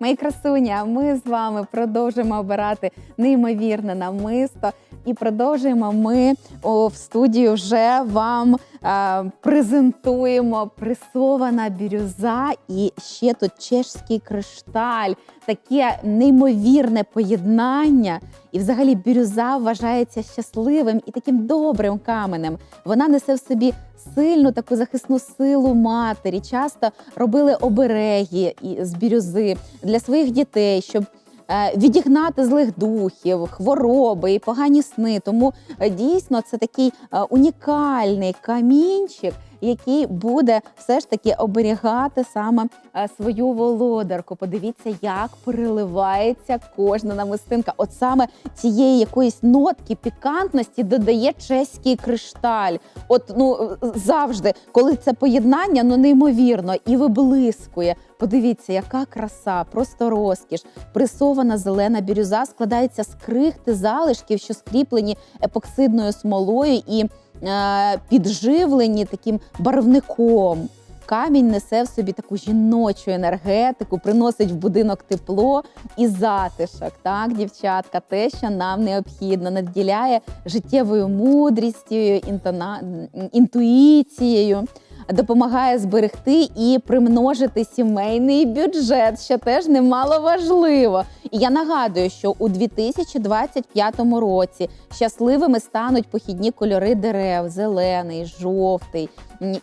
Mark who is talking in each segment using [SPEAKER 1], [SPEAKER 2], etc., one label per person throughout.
[SPEAKER 1] Мої красуні, а ми з вами продовжимо обирати неймовірне намисто. І продовжуємо ми о, в студії вже вам е, презентуємо пресована бірюза і ще тут чешський кришталь. Таке неймовірне поєднання. І взагалі бірюза вважається щасливим і таким добрим каменем. Вона несе в собі сильну таку захисну силу матері. Часто робили обереги з бірюзи для своїх дітей, щоб відігнати злих духів, хвороби і погані сни. Тому е, дійсно це такий е, унікальний камінчик, який буде все ж таки оберігати саме е, свою володарку. Подивіться, як переливається кожна намистинка. От саме цієї якоїсь нотки пікантності додає чеський кришталь. От ну завжди, коли це поєднання, ну неймовірно і виблискує. Подивіться, яка краса, просто розкіш. Пресована зелена бірюза складається з крихти залишків, що скріплені епоксидною смолою і підживлені таким барвником. Камінь несе в собі таку жіночу енергетику, приносить в будинок тепло і затишок. Так, дівчатка, те, що нам необхідно, наділяє життєвою мудрістю, інтуїцією, допомагає зберегти і примножити сімейний бюджет, що теж немало важливо. І я нагадую, що у 2025 році щасливими стануть похідні кольори дерев: зелений, жовтий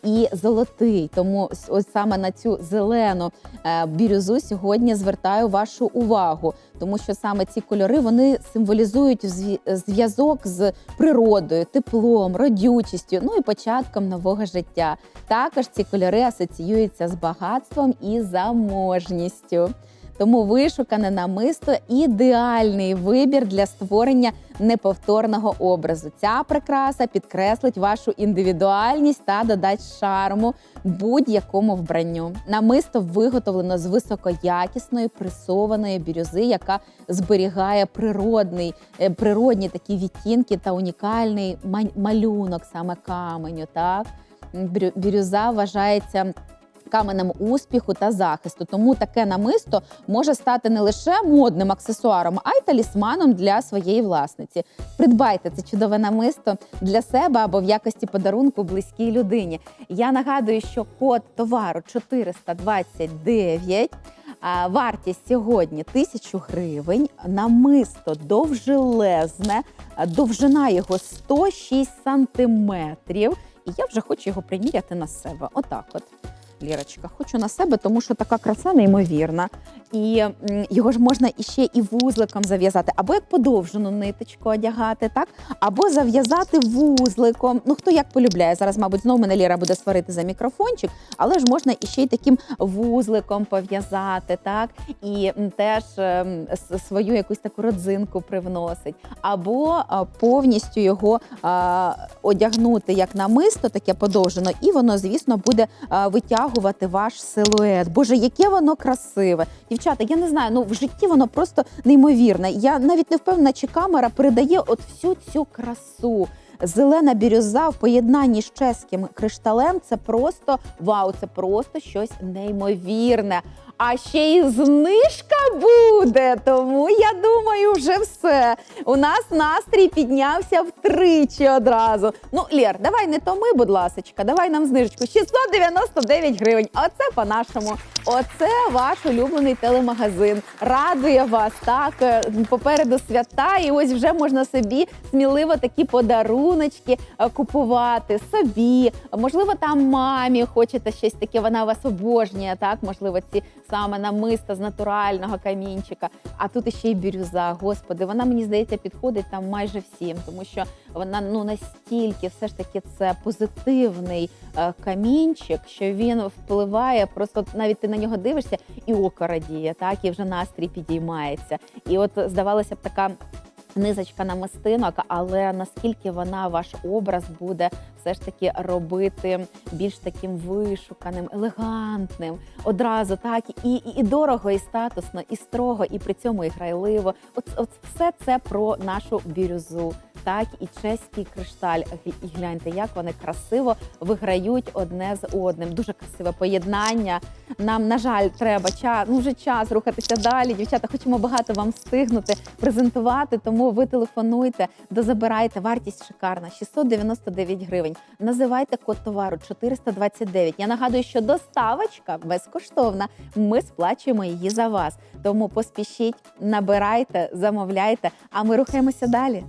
[SPEAKER 1] і золотий. Тому ось саме на цю зелену е, бірюзу сьогодні звертаю вашу увагу, тому що саме ці кольори вони символізують зв'я- зв'язок з природою, теплом, родючістю, ну і початком нового життя. Також ці кольори асоціюються з багатством і заможністю. Тому вишукане намисто ідеальний вибір для створення неповторного образу. Ця прикраса підкреслить вашу індивідуальність та додасть шарму будь-якому вбранню. Намисто виготовлено з високоякісної пресованої бірюзи, яка зберігає природний, е, природні такі відтінки та унікальний малюнок саме каменю. Так бірюза вважається каменем успіху та захисту. Тому таке намисто може стати не лише модним аксесуаром, а й талісманом для своєї власниці. Придбайте це чудове намисто для себе або в якості подарунку близькій людині. Я нагадую, що код товару 429. Вартість сьогодні 1000 гривень. Намисто довжелезне, довжина його 106 сантиметрів. І я вже хочу його приміряти на себе. Отак, от. Лірочка, хочу на себе, тому що така краса неймовірна. І його ж можна іще і вузликом зав'язати, або як подовжену ниточку одягати, так? Або зав'язати вузликом. Ну хто як полюбляє. Зараз, мабуть, знову мене Ліра буде сварити за мікрофончик, але ж можна іще й таким вузликом пов'язати, так? І теж ем, свою якусь таку родзинку привносить. Або повністю його одягнути як намисто, таке подовжено, і воно, звісно, буде а, витягувати ваш силует. Боже, яке воно красиве. Дівчата, я не знаю, ну в житті воно просто неймовірне. Я навіть не впевнена, чи камера передає от всю цю красу. Зелена бірюза в поєднанні з чеським кришталем це просто вау, це просто щось неймовірне. А ще й знижка буде. Тому я думаю, вже все. У нас настрій піднявся втричі одразу. Ну, Лєр, давай не то ми, будь ласочка, давай нам знижечку. 699 гривень. Оце по-нашому. Оце ваш улюблений телемагазин. Радує вас так. е, Попереду свята, і ось вже можна собі сміливо такі подаруночки е, купувати собі. Можливо, там мамі хочете щось таке. Вона вас обожнює. Так, можливо, ці саме намиста з натурального камінчика. А тут іще й бірюза. Господи, вона мені здається підходить там майже всім, тому що вона ну настільки все ж таки це позитивний е, камінчик, що він впливає. Просто навіть ти на нього дивишся, і око радіє, так і вже настрій підіймається. І от здавалося б, така. Низочка намистинок, але наскільки вона ваш образ буде все ж таки робити більш таким вишуканим, елегантним, одразу так і, і, і дорого, і статусно, і строго, і при цьому і грайливо. От, от все це про нашу бірюзу. Так і чеський кришталь. І гляньте, як вони красиво виграють одне з одним. Дуже красиве поєднання. Нам, на жаль, треба час, ну вже час рухатися далі. Дівчата, хочемо багато вам встигнути презентувати, тому ви телефонуйте, дозабирайте. Вартість шикарна 699 гривень. Називайте код товару 429. Я нагадую, що доставочка безкоштовна. Ми сплачуємо її за вас. Тому поспішіть, набирайте, замовляйте. А ми рухаємося далі.